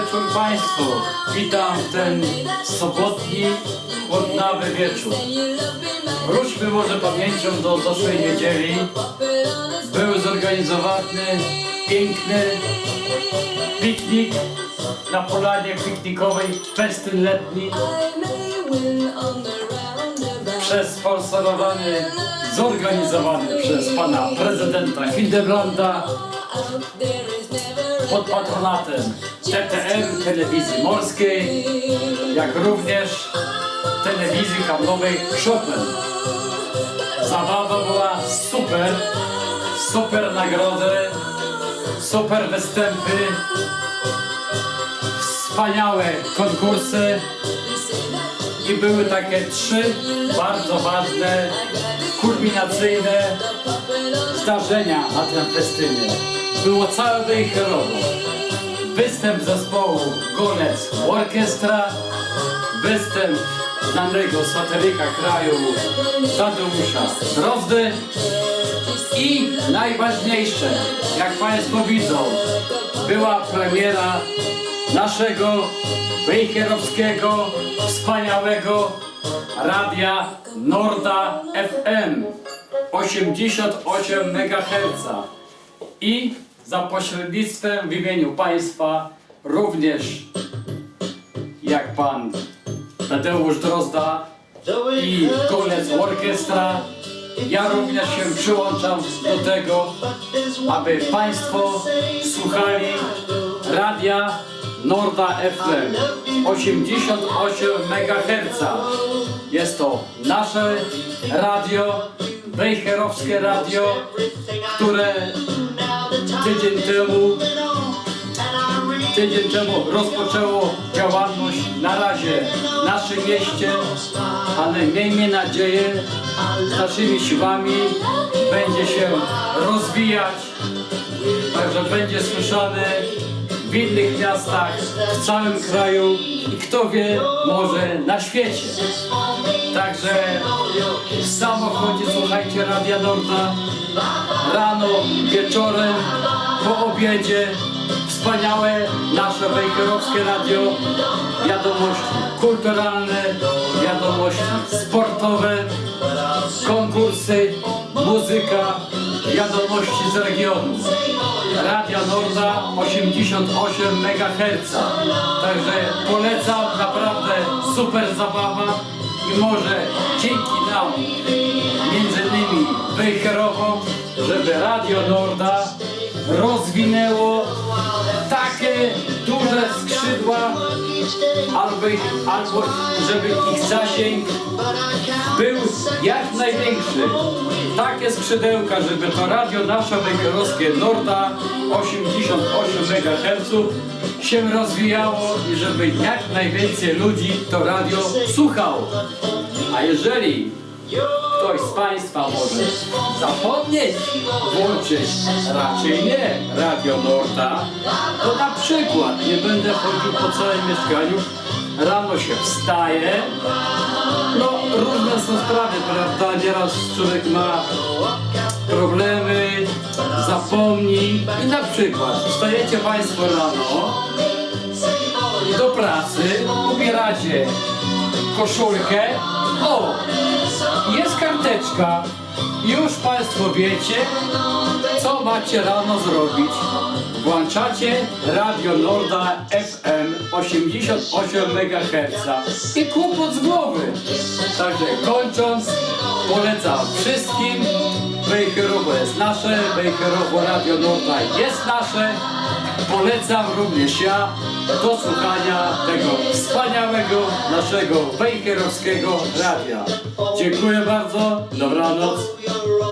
wieczór Państwu. Witam w ten sobotni, chłodnawy wieczór. Wróćmy może pamięcią do zeszłej niedzieli. Był zorganizowany piękny piknik na polanie piknikowej, festyn letni, przesponsorowany, zorganizowany przez pana prezydenta Hildebranda pod patronatem TTM, telewizji morskiej, jak również telewizji kablowej Chopin. Zabawa była super, super nagrody, super występy, wspaniałe konkursy i były takie trzy bardzo ważne, kulminacyjne zdarzenia na tym festynie. Było całe wejherowo. Występ zespołu Golec Orkiestra, występ znanego satyryka kraju Tadeusza Drozdy i najważniejsze, jak Państwo widzą, była premiera naszego wejherowskiego, wspaniałego radia Norda FM 88 MHz i za pośrednictwem w imieniu Państwa również jak Pan Tadeusz Drozda i Golec Orkiestra ja również się przyłączam do tego, aby Państwo słuchali radia Norda FM 88 MHz. Jest to nasze radio, wejherowskie radio, które tydzień temu tydzień temu rozpoczęło działalność na razie w naszym mieście, ale miejmy nadzieję, z naszymi siłami będzie się rozwijać, także będzie słyszane w innych miastach, w całym kraju i kto wie, może na świecie. Także w samochodzie słuchajcie Radia Norda, rano, wieczorem, po obiedzie, wspaniałe nasze wejherowskie radio, wiadomości kulturalne, wiadomości sportowe, konkursy, muzyka, wiadomości z regionu. Radia Norda 88 MHz. Także polecam, naprawdę super zabawa i może dzięki nam, między innymi Wejherową, żeby Radio Norda rozwinęło takie duże skrzydła, albo, albo żeby ich zasięg był jak największy. Takie skrzydełka, żeby to radio nasze wejherowskie Norda 88 MHz się rozwijało i żeby jak najwięcej ludzi to radio słuchało. A jeżeli ktoś z Państwa może zapomnieć włączyć, raczej nie, Radio Norda, to na przykład, nie będę chodził po całym mieszkaniu, rano się wstaje, są sprawy, prawda, nieraz człowiek ma problemy, zapomni i na przykład wstajecie Państwo rano do pracy, ubieracie koszulkę, o, jest karteczka. Już Państwo wiecie, co macie rano zrobić. Włączacie Radio Norda FM 88 MHz i kłopot z głowy. Także kończąc, polecam wszystkim. Wejherowo jest nasze, Wejherowo Radio Norda jest nasze. Polecam również ja do słuchania tego wspaniałego naszego wejherowskiego radia. Dziękuję bardzo, dobranoc.